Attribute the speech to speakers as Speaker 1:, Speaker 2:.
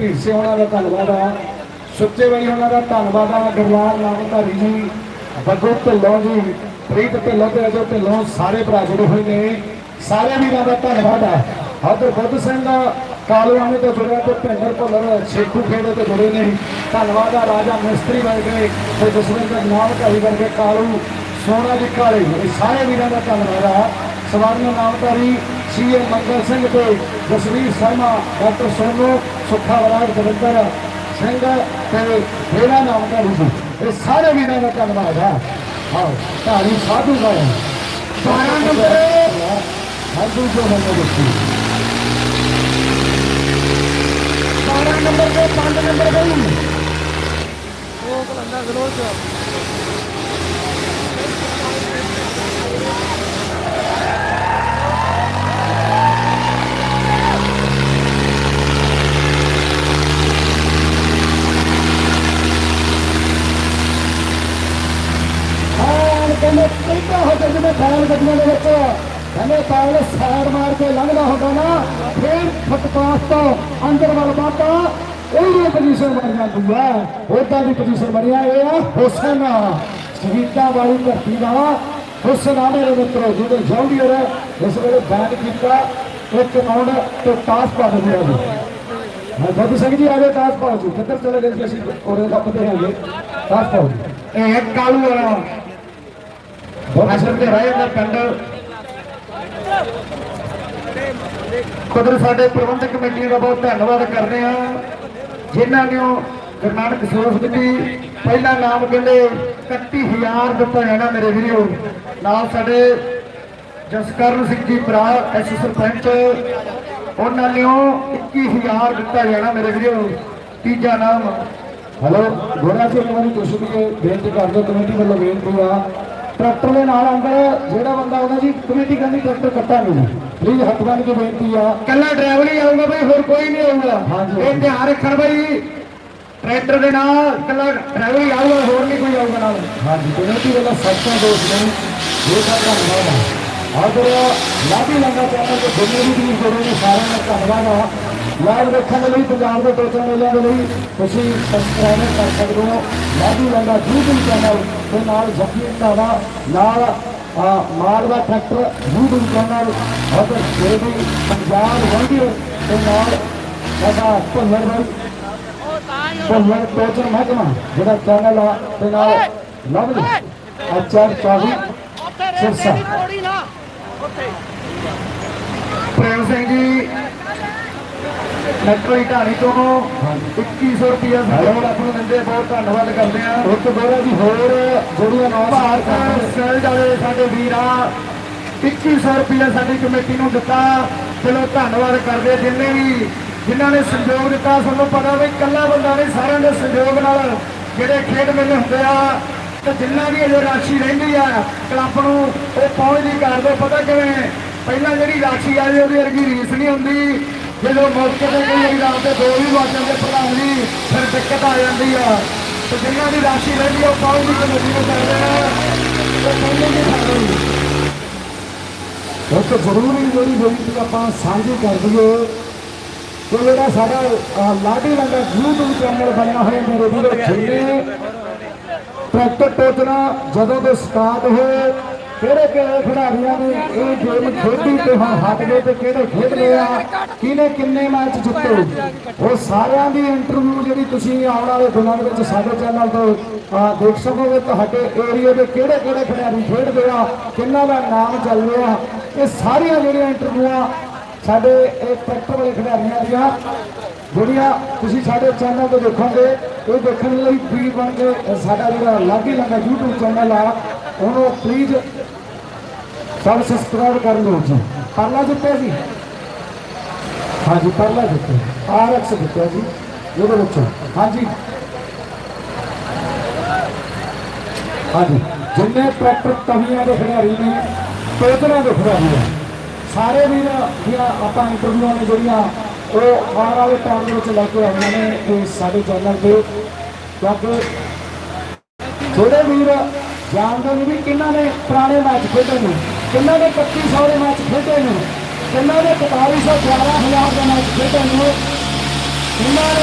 Speaker 1: ਢੀਂਡਸੇ ਉਹਨਾਂ ਦਾ ਧੰਨਵਾਦ ਆ। ਸੁੱਚੇ ਬਾਈ ਉਹਨਾਂ ਦਾ ਧੰਨਵਾਦ ਆ, ਗੁਰਲਾਲ ਨਾਮਧਾਰੀ ਜੀ। ਬੱਗੂ ਢਿੱਲੋਂ ਜੀ, ਪ੍ਰੀਤ ਢਿੱਲੋਂ ਤੇ ਅਜੋ ਢਿੱਲੋਂ ਸਾਰੇ ਭਰਾ ਜੁੜੇ ਹੋਏ ਨੇ। ਸਾਰੇ ਵੀਰਾਂ ਦਾ ਧੰਨਵਾਦ ਆ। ਹਦਰ ਬੁੱਧ ਸਿੰਘ ਕਾਲੂਆਣੇ ਤੋਂ ਜੁੜਿਆ ਤੇ ਭਿੰਦਰ ਭੁੱਲਰ ਛੇਕੂ ਖੇੜੇ ਤੋਂ ਜੁੜੇ ਨੇ। ਧੰਨਵਾਦ ਆ, ਰਾਜਾ ਮਿਸਤਰੀ ਵਰਗੇ ਤੇ ਜਸਵਿੰਦਰ ਨਾਮਧਾਰੀ ਵਰਗੇ, ਕਾਲੂ ਸੋਨਾ ਜੀ ਕਾਲੇ। ਇਹ ਸਾਰੇ ਵੀਰਾਂ ਦਾ ਧੰਨਵਾਦ ਆ। ਸਵਾਰੀਆਂ ਨਾਮਧਾਰੀ ਸੀਏ ਮੰਗਲ ਸਿੰਘ ਤੇ ਜਸਵੀਰ ਸ਼ਰਮਾ ਡਾਕਟਰ ਸੋਨੂ ਸੁੱਖਾ ਵਰਾੜ ਦਵਿੰਦਰ ਸਿੰਘ ਤੇ ਮੇਰਾ ਨਾਮਧਾਰੀ ਜੀ ਇਹ ਸਾਰੇ ਵੀਰਾਂ ਦਾ ਧੰਨਵਾਦ ਆ। ਆਓ ਧਾਰੀ ਸਾਧੂ ਗਾਇਆ 12 ਨੰਬਰ। ਸਾਧੂ ਜੋ ਹੋਣਾ ਦੇਖੀ। 12 ਨੰਬਰ ਤੇ 5 ਨੰਬਰ ਗਈ
Speaker 2: ਉਹ ਕਲੰਦਾ ਗਲੋ ਚ
Speaker 1: ਹਾਂ ਕਹਿੰਦੇ ਕਿੰਨਾ ਹੋ ਗਿਆ ਜਿਵੇਂ ਬੈਲ ਗੱਡੀਆਂ ਦੇ ਵਿੱਚ ਕਹਿੰਦੇ ਬੈਲ ਸਾਈਡ ਮਾਰ ਕੇ ਲੰਘਦਾ ਹੁੰਦਾ ਨਾ ਫਿਰ ਫੁੱਟਪਾਥ ਤੋਂ ਅੰਦਰ ਵੱਲ ਬਾਤਾ ਉਹਦੀ ਪੋਜੀਸ਼ਨ ਬਣ ਜਾਂਦੀ ਹੈ ਉਹਦਾ ਦੀ ਪੋਜੀਸ਼ਨ ਬਣਿਆ ਇਹ ਆ ਹੁਸਨ ਸ਼ਹੀਦਾਂ ਵਾਲੀ ਧਰਤੀ ਦਾ ਹੁਸਨ ਆ ਮੇਰੇ ਮਿੱਤਰੋ ਜਿਹਦੇ ਜੌਂਡੀ ਹੋ ਇਸ ਵੇਲੇ ਬੈਨ ਕੀਤਾ ਇੱਕ ਰਾਉਂਡ ਤੇ ਟਾਸ ਪਾ ਦਿੰਦੇ ਆ ਜੀ ਹਾਂ ਬੱਬੂ ਸਿੰਘ ਜੀ ਆਗੇ ਟਾਸ ਪਾਓ ਜੀ ਕਿੱਧਰ ਚਲੇ ਗਏ ਸੀ ਅਸੀਂ ਉਹਦੇ ਲੱਭਦੇ ਹਾਂਗੇ ਟਾਸ ਪਾਓ ਜੀ ਇਹ ਕਾਲੂ ਵਾਲਾ ਅਸਰ ਤੇ ਰਹੇ ਦਾ ਪਿੰਡ ਕੁਦਰ ਸਾਡੇ ਪ੍ਰਬੰਧਕ ਕਮੇਟੀ ਦਾ ਬਹੁਤ ਧੰਨਵਾਦ ਕਰਦੇ ਹਾਂ। ਜਿਨ੍ਹਾਂ ਨੇ ਗੁਰੂ ਨਾਨਕ ਸਰਸਵਤੀ ਪਹਿਲਾ ਨਾਮ ਕਹਿੰਦੇ 31000 ਦਿੱਤਾ ਜਾਣਾ ਮੇਰੇ ਵੀਰੋ। ਨਾਲ ਸਾਡੇ ਜਸਕਰਨ ਸਿੰਘ ਜੀ ਭਰਾ, ਐਸ ਸਰਪੰਚ, ਉਹਨਾਂ ਨੇ 21000 ਦਿੱਤਾ ਜਾਣਾ ਮੇਰੇ ਵੀਰੋ। ਤੀਜਾ ਨਾਮ। ਹਲੋ, ਗੋਰਾ ਸਿੰਘ ਇੱਕ ਵਾਰੀ ਤੁਸੀਂ ਵੀ ਬੇਨਤੀ ਕਰ ਦਿਓ, ਕਮੇਟੀ ਵੱਲੋਂ ਬੇਨਤੀ ਆ। ਟਰੈਕਟਰ ਦੇ ਨਾਲ ਅੰਦਰ ਜਿਹੜਾ ਬੰਦਾ ਆਉਂਦਾ ਜੀ ਕਮੇਟੀ ਕਹਿੰਦੀ ਟਰੈਕਟਰ ਕੱਟਾ ਨਹੀਂ ਪਲੀਜ਼ ਹੱਥ ਬੰਨ ਕੇ ਬੇਨਤੀ ਆ।
Speaker 3: ਕੱਲਾ ਡਰਾਈਵਰ ਹੀ ਆਊਗਾ ਬਈ ਹੋਰ ਕੋਈ ਨਹੀਂ ਆਊਗਾ।
Speaker 1: ਹਾਂਜੀ।
Speaker 3: ਇਹ ਧਿਆਨ ਰੱਖਣ ਬਈ ਟਰੈਕਟਰ ਦੇ ਨਾਲ ਕੱਲਾ ਡਰਾਈਵਰ ਹੀ ਆਊਗਾ ਹੋਰ ਨਹੀਂ ਕੋਈ ਆਊਗਾ ਨਾਲ।
Speaker 1: ਹਾਂਜੀ ਕਮੇਟੀ ਵੱਲੋਂ ਸੱਚਾ ਦੋਸਤ ਨੇ ਇਹ ਤਾਂ ਧੰਨਵਾਦ ਆ। ਆਦਰ ਲਾਭੀ ਲੰਗਾ ਚੈਨਲ ਤੇ ਜਿੰਨੇ ਵੀ ਵੀਰ ਜੁੜੇ ਨੇ, ਸਾਰਿਆਂ ਦਾ ਧੰਨਵਾਦ ਆ। ਲਾਈਵ ਦੇਖਣ ਦੇ ਲਈ, ਪੰਜਾਬ ਦੇ ਟੋਚਨ ਮੇਲਿਆਂ ਦੇ ਲਈ ਤੁਸੀਂ ਸਬਸਕ੍ਰਾਈਬ ਕਰ ਸਕਦੇ ਹੋ। ਲਾਭੀ ਲੰਗਾ YouTube ਚੈਨਲ ਤੇ ਨਾਲ ਜੱਫੀ ਦਾ ਨਾਲ ਮਾਲਵਾ ਟਰੈਕਟਰ YouTube ਚੈਨਲ ਅਤੇ ਜਿਹੜੀ ਪੰਜਾਬ ਵੰਡੀ ਤੇ ਨਾਲ ਸਾਡਾ ਭੁੱਲਰ ਬਾਈ, ਭੁੱਲਰ ਟੋਚਨ ਮਹਿਕਮਾ, ਜਿਹੜਾ ਚੈਨਲ ਆ, ਤੇ ਨਾਲ ਲਵਲੀ, ਅਚਾਰ ਚਾਹੀ ਸਿਰਸਾ।
Speaker 3: ਪ੍ਰੇਮ ਸਿੰਘ ਜੀ ਨਕਲੀ ਢਾਣੀ ਤੋਂ 2100 ਰੁਪਏ ਸਾਡੇ ਆਪ ਨੂੰ ਦਿੰਦੇ ਬਹੁਤ ਧੰਨਵਾਦ ਕਰਦੇ ਆ
Speaker 1: ਇੱਕ ਗੋਰਾ ਜੀ ਹੋਰ ਜਿਹੜੀਆਂ ਨੌ
Speaker 3: ਭਾਰਤ ਸਹਿਜ ਵਾਲੇ ਸਾਡੇ ਵੀਰਾਂ 2100 ਰੁਪਏ ਸਾਡੀ ਕਮੇਟੀ ਨੂੰ ਦਿੱਤਾ। ਚਲੋ ਧੰਨਵਾਦ ਕਰਦੇ ਜਿੰਨੇ ਵੀ ਜਿਨ੍ਹਾਂ ਨੇ ਸਹਿਯੋਗ ਦਿੱਤਾ ਸਾਨੂੰ ਪਤਾ ਵੀ ਇਕੱਲਾ ਬੰਦਾ ਨਹੀਂ ਸਾਰਿਆਂ ਦੇ ਸਹਿਯੋਗ ਨਾਲ ਜਿਹੜੇ ਖੇਡ ਮੇਲੇ ਹੁੰਦੇ ਆ ਤੇ ਜਿੰਨਾ ਵੀ ਅਜੇ ਰਾਸ਼ੀ ਰਹਿੰਦੀ ਆ ਕਲੱਬ ਨੂੰ ਉਹ ਪਹੁੰਚ ਨਹੀਂ ਕਰਦੇ ਪਤਾ ਕਿਵੇਂ? ਪਹਿਲਾਂ ਜਿਹੜੀ ਰਾਸ਼ੀ ਆ ਜੀ ਉਹਦੀ ਵਰਗੀ ਰੀਸ ਨਹੀਂ ਹੁੰਦੀ। ਜਦੋਂ ਮੌਕੇ ਤੇ ਕਈ ਰਾਤ ਦੇ ਦੋ ਵੀ ਵੱਜ ਜਾਂਦੇ ਪ੍ਰਧਾਨ ਜੀ ਫਿਰ ਦਿੱਕਤ ਆ ਜਾਂਦੀ ਆ। ਤੇ ਜਿੰਨਾਂ ਦੀ ਰਾਸ਼ੀ ਰਹਿੰਦੀ ਆ ਉਹ ਪਹੁੰਚ ਦੀ ਕਮੇਟੀ ਨੂੰ ਕਰਦੇ ਆ ਤੇ ਪਹਿਲੇ ਨਹੀਂ ਸਕਦੇ
Speaker 1: ਇੱਕ ਜ਼ਰੂਰੀ ਜਿਹੜੀ ਬੇਨਤੀ ਆਪਾਂ ਸਾਂਝੀ ਕਰ ਦਈਏ ਕਿ ਜਿਹੜਾ ਸਾਡਾ ਲਾਡੀ ਰੰਗਾ YouTube ਚੈਨਲ ਬਣਿਆ ਹੋਇਆ ਮੇਰੇ ਵੀਰੋ ਜਿੰਨੇ ਟਰੈਕਟਰ ਟੋਚਣਾ ਜਦੋਂ ਦੇ ਸਟਾਰਟ ਹੋਏ, ਕਿਹੜੇ ਕਿਹੜੇ ਖਿਡਾਰੀਆਂ ਨੇ ਇਹ ਗੇਮ ਖੇਡੀ ਤੇ ਹੁਣ ਹਟ ਗਏ ਤੇ ਕਿਹੜੇ ਖੇਡ ਰਹੇ ਆ, ਕਿਹਨੇ ਕਿੰਨੇ ਮੈਚ ਜਿੱਤੇ? ਉਹ ਸਾਰਿਆਂ ਦੀ ਇੰਟਰਵਿਊ ਜਿਹੜੀ ਤੁਸੀਂ ਆਉਣ ਵਾਲੇ ਦਿਨਾਂ ਦੇ ਵਿੱਚ ਸਾਡੇ ਚੈਨਲ ਤੋਂ ਦੇਖ ਸਕੋਗੇ ਤੁਹਾਡੇ ਏਰੀਆ ਦੇ ਕਿਹੜੇ ਕਿਹੜੇ ਖਿਡਾਰੀ ਖੇਡਦੇ ਆ, ਕਿੰਨਾ ਦਾ ਨਾਮ ਚੱਲ ਰਿਹਾ। ਇਹ ਸਾਰੀਆਂ ਜਿਹੜੀਆਂ ਇੰਟਰਵਿਊਆਂ ਸਾਡੇ ਇਹ ਟਰੈਕਟਰ ਵਾਲੇ ਖਿਡਾਰੀਆਂ ਦੀਆਂ, ਜਿਹੜੀਆਂ ਤੁਸੀਂ ਸਾਡੇ ਚੈਨਲ ਤੋਂ ਦੇਖੋਗੇ ਇਹ ਦੇਖਣ ਲਈ ਵੀ ਬਣ ਕੇ ਸਾਡਾ ਜਿਹੜਾ ਲਾਗੀ ਲੰਗਾ YouTube ਚੈਨਲ ਆ, ਉਹਨੂੰ ਪਲੀਜ਼ ਸਭ ਸਬਸਕ੍ਰਾਈਬ ਕਰ ਲਓ ਜੀ। ਪਰਲਾ ਜਿੱਤਿਆ ਜੀ? ਹਾਂਜੀ, ਪਰਲਾ ਜਿੱਤਿਆ। ਆਰਐਕਸ ਜਿੱਤਿਆ ਜੀ, ਇਹਦੇ ਵਿੱਚੋਂ। ਹਾਂਜੀ। ਹਾਂਜੀ। ਜਿੰਨੇ ਟਰੈਕਟਰ ਤਵੀਆਂ ਦੇ ਖਿਡਾਰੀ ਨੇ ਟੋਕਰਾਂ ਦੇ ਖਿਡਾਰੀ ਨੇ, ਸਾਰੇ ਵੀਰ ਦੀਆਂ ਆਪਾਂ ਇੰਟਰਵਿਊਆਂ ਨੇ ਜਿਹੜੀਆਂ ਉਹ ਆਉਣ ਵਾਲੇ ਟਾਈਮ ਦੇ ਵਿੱਚ ਲੈ ਕੇ ਆਉਣੀਆਂ ਨੇ ਤੇ ਸਾਡੇ ਚੈਨਲ ਤੇ। ਕਿਉਂਕਿ ਥੋੜੇ ਵੀਰ ਜਾਣਦੇ ਨੇ ਵੀ ਕਿੰਨਾ ਨੇ ਪੁਰਾਣੇ ਮੈਚ ਖੇਡੇ ਨੇ, ਕਿੰਨਾ ਨੇ 2500 ਦੇ ਮੈਚ ਖੇਡੇ ਨੇ, ਕਿੰਨਾ ਨੇ 4500 11000 ਦੇ ਮੈਚ ਖੇਡੇ ਨੇ, ਕਿੰਨਾ ਨੇ